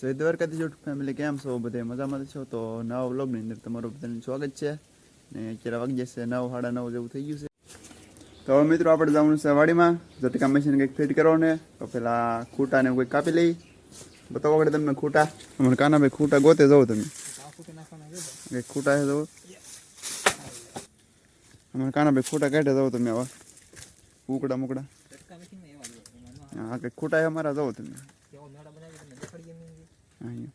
જય દ્વારકાથી જોટ ફેમિલી કેમ છો? બધે મજામાં છો? તો નવા વ્લોગની અંદર તમારું બધાનું સ્વાગત છે. ને અત્યારે વાગી જશે નવ, સાડા નવ જેવું થઈ ગયું છે. તો હવે મિત્રો આપણે જવાનું છે વાડીમાં. ઝટકા મશીન કંઈક ફિટ કરવાનું. ને તો પેલા ખૂટાને એવું કંઈક કાપી લઈ. બતાવો આગળ તમને ખૂટા. અમારે કાના ભાઈ ખૂટા ગોતે જાઓ તમે. કંઈક ખૂટા છે જાઓ અમારે કાના ભાઈ ખૂટા કાઢે જાઓ તમે આવા ઉકડા મુકડા. હા, કંઈક ખૂટા છે અમારા, જાઓ તમે અહીંયા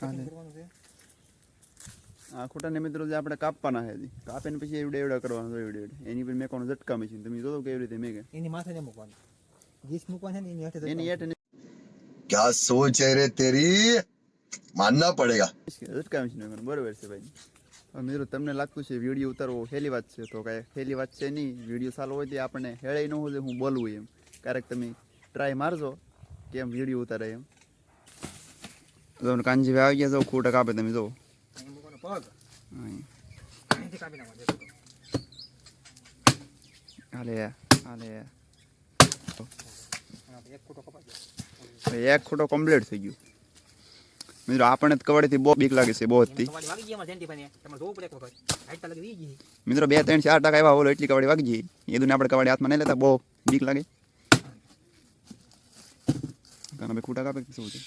તમને આ ખોટાને મિત્રો જે આપણે કાપવાના છે કાપીને પછી એવડે એવડા કરવાનો એની પર મેકવાનું ઝટકા તમે જોતો કેવી રીતે મેકે. એની માથે ને મૂકવાનું. ગીસ તેરી? માનના પડેગા. ઝટકા મશીન બરોબર છે ભાઈ. મિત્રો તમને લાગતું છે વીડિયો ઉતારવો હેલી વાત છે તો કઈ હેલી વાત છે નહીં. વીડિયો સારો હોય તે આપણે હેળાઈ ન હોય હું બોલવું એમ. ક્યારેક તમે ટ્રાય મારજો કેમ વીડિયો ઉતારે એમ જો કાનજી ભાઈ આવી ગયા જો ખોટા કાપે તમે જો અહીં મૂકવાનો પગ અહીંયા અહીંથી કાપી નાખવાનો હાલે હાલે અને આપણે એક ફૂટો કપાઈ ગયો ભાઈ એક ખોટો કમ્પ્લીટ થઈ ગયું મિત્રો આપણને તો કવાડીથી બહુ બીક લાગે છે બહુ જ તમારી વાગી ગઈ એમાં જેન્ટી ભાઈને તમારે જોવું પડે એક વખત હાઈટ લાગે વી ગઈ મિત્રો બે ત્રણ ચાર ટકા એવા બોલો એટલી કવાડી વાગી એ દુને આપણે કવાડી હાથમાં નહીં લેતા બહુ બીક લાગે કાના ભાઈ ખૂટા કાપે કે શું છે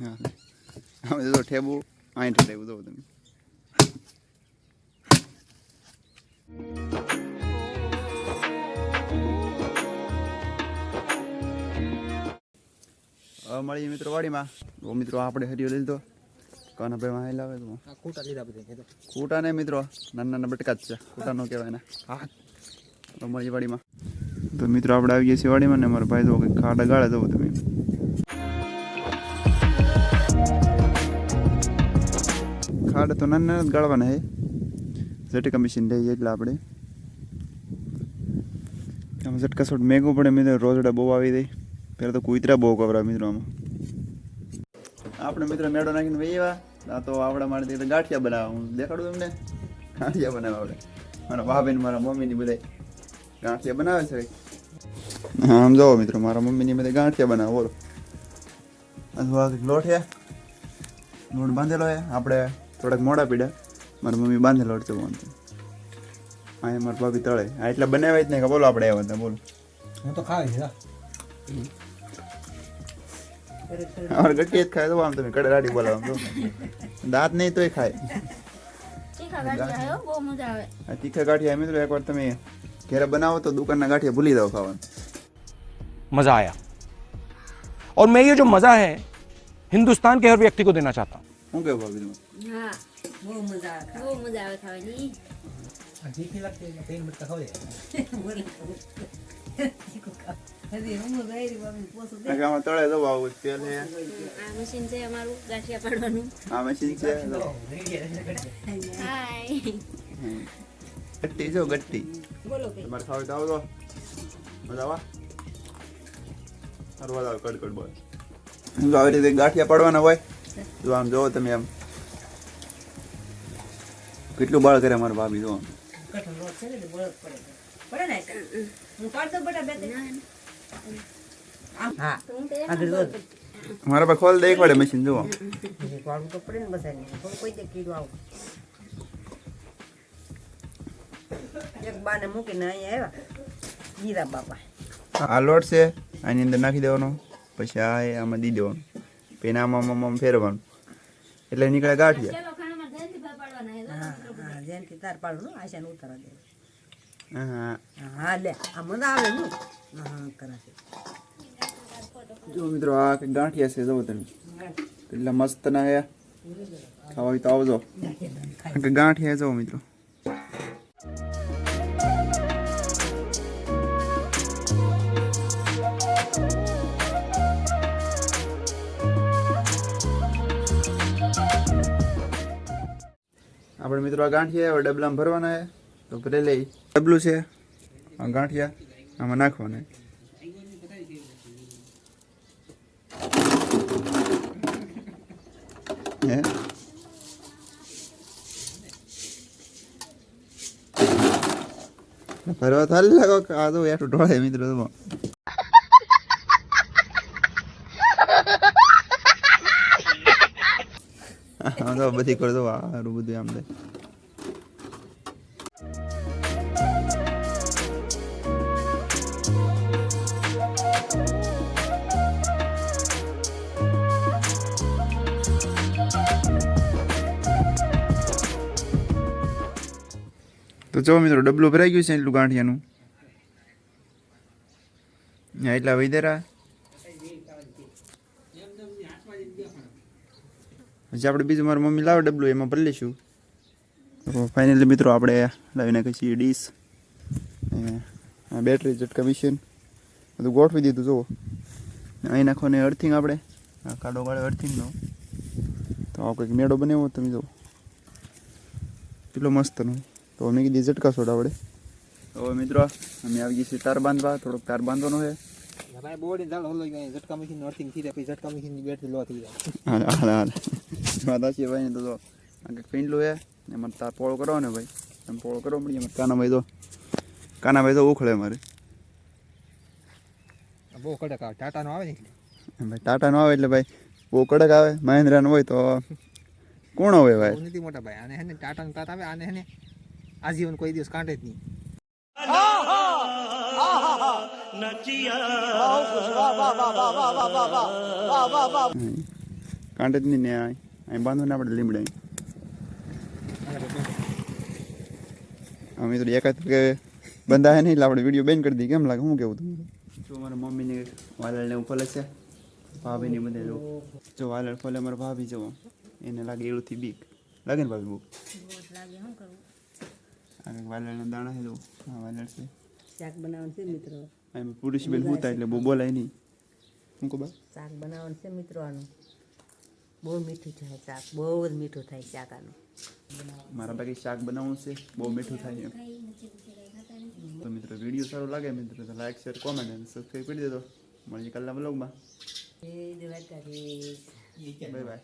હા હવે જો ઠેબુ આઠ ઠેબુ જો તમે હવે મળીએ મિત્રો વાડીમાં તો મિત્રો આપણે હરિયો લીધો કાના ભાઈ માં લાવે તું? આ ખૂટા લીધા બધે કીધું. ખૂટા ને મિત્રો? નાના નાના બટકા જ છે. કૂટા નો કહેવાય ને. હા. તો મળીએ વાડીમાં તો મિત્રો આપણે આવી ગયા છીએ વાડીમાં ને મારા ભાઈ તો કંઈક ખાડા ગાળે જવું તમે. ખાડ તો નાના નાના જ ગાળવાના હે ઝટકા મશીન લઈએ એટલે આપણે. આમાં ઝટકા શોટ મેઘવું પડે મિત્રો રોજડા બહુ આવી જાય. પહેલાં તો કુતરા બહુ કવરા મિત્રો આમાં. આપણે મિત્રો મેળો નાખીને વહી આવ્યા. આ તો આવડા મારે તો ગાંઠિયા બનાવવા હું દેખાડું તમને? ગાંઠિયા બનાવવા આપણે મારા ભાભી ને મારા મમ્મીની બધા ગાંઠિયા બનાવે છે આમ જાઓ મિત્રો મારા મમ્મીની બધા ગાંઠિયા બનાવો બોલો. અથવા લોટ છે લોટ બાંધેલો છે. આપણે થોડાક મોડા પીડા. મારા મમ્મી બાંધેલો છે વાંધો અહીંયા મારા ભાભી તળે. આ એટલા બનાવ્યા જ નહીં કે બોલો આપણે આવ્યા હતા બોલો. હું તો ખાવી છે અમારે ગટ્ટી જ ખાય તો આમ તમે કડે રાડી બોલાવો આમ તો દાંત નહીં તોય ખાય તીખા ગાંઠિયા હે હો, બહુ મજા આવે આ તીખા ગાંઠિયા મિત્રો એકવાર તમે ઘરે બનાવો તો દુકાનના ગાંઠિયા ભૂલી જાઓ ખાવાનું मज़ा आया और मैं ये जो मज़ा है हिंदुस्तान के हर व्यक्ति को देना चाहता हूँ શું કેવું ભાભી તમે હા બહુ મજા આવે બહુ મજા આવે ખાવાની ગટ્ટી જો ગટ્ટી. તમારે ખાવ તો આવો તો. મજા આવા કડકડ બોલ. જો આવી રીતે ગાંઠિયા પાડવાના હોય જો આમ જોવો તમે આમ કેટલું બાળ કરે મારા ભાભી જો આમ. તો હું તો એમ જ બોલું. મારા પાસે ખોલ દે એક વાડે મશીન જુઓ. પડે ને બધાને. પણ કોઈ દે કીધું એક બાને મૂકીને અહીંયા આવ્યા. હીરા બાપા. આ લોટ છે આની અંદર નાખી દેવાનો. પછી આ આમાં દી દેવાનું. પછી આમાં આમાં ફેરવવાનું. એટલે નીકળે ગાંઠિયા. હા હા. તાર પાડું ને આશાને ઉતારા દે. જો મિત્રો, આ કંઈક ગાંઠિયા છે, જુઓ તમે. એટલા મસ્ત ના હે. ખાવા તો આવજો. ગાંઠિયા જુઓ મિત્રો. આપણે મિત્રો, આ ગાંઠિયા હવે ડબલામાં ભરવાના છે તો ભલે લે ડબલું છે. ગાંઠિયા, આમાં નાખવાને. હે? ફરવા થાલી લાગો આ તો યાર ઢોળે મિત્રો તો. હા તો બધી કરતો આ બધું આમ થાય જો મિત્રો, ડબલું ભરાઈ ગયું છે એટલું ગાંઠિયાનું? એટલા વૈદેરા? પછી આપણે બીજું મારી મમ્મી લાવે ડબલું, એમાં ભરી લઈશું. તો ફાઇનલી મિત્રો, આપણે લાવી નાખીએ છીએ ડીશ બેટરી ઝટકા મિશન બધું ગોઠવી દીધું, જુઓ. અહીં નાખવાની અર્થિંગ આપણે. કાઢો કાઢે અર્થિંગનો તો આ કંઈક મેળો બનાવ્યો તમે, જુઓ. કેટલો મસ્તનો. તો અમે કીધી ઝટકા સોડા આપણે તો મિત્રો અમે આવી છીએ તાર બાંધવા. થોડોક તાર બાંધવાનો છે. ભાઈ ભાઈ પીંડલું એમાં તાર પોળો કરો ને ભાઈ. એમ પોળો કરવો પડી એમાં કાનાભાઈ તો કાનાભાઈ તો ઉખળે મારે બહુ કડક આવે. ટાટા નો આવે ને? ભાઈ નો આવે એટલે ભાઈ બહુ કડક આવે. મહેન્દ્રાનો હોય તો કોણ હોય ભાઈ? મોટા ભાઈ. આને હે ને ટાટા તાત આવે આને હે ને આજીવન કોઈ દિવસ કાંટે જ નહીં. કાંટે જ નહીં ને અહીં બાંધો ને આપણે લીમડે. અમે તો એકાદ કે બંધા હે નહીં આપણે વીડિયો બેન કરી દઈએ. કેમ લાગે? શું કેવું તું જો મારા મમ્મીને વાલળને એવું ફલે છે ભાભીને બધે જો. જો વાલળ ફોલે મારા ભાભી જો. એને લાગે એળુથી બીક. લાગે ને ભાભી બુક લાગે શું કરવું આ કંઈક વાલળના દાણા છે જો હા વાલળ છે. શાક બનાવવાનું છે મિત્રો? એમ પુરુષ બેન હોતા એટલે બહુ બોલાય નહીં. શું કહો બા શાક બનાવવાનું છે મિત્રો આનું. બહુ મીઠું થાય શાક બહુ જ મીઠું થાય શાક આનું. મારા બાકી શાક બનાવવું છે બહુ મીઠું થાય એમ. તો મિત્રો વીડિયો સારો લાગે મિત્રો તો લાઈક શેર કોમેન્ટ અને સબસ્ક્રાઈબ કરી દેજો. મળીએ કાલના બ્લોગમાં જય દ્વારકાધીશ. Bye bye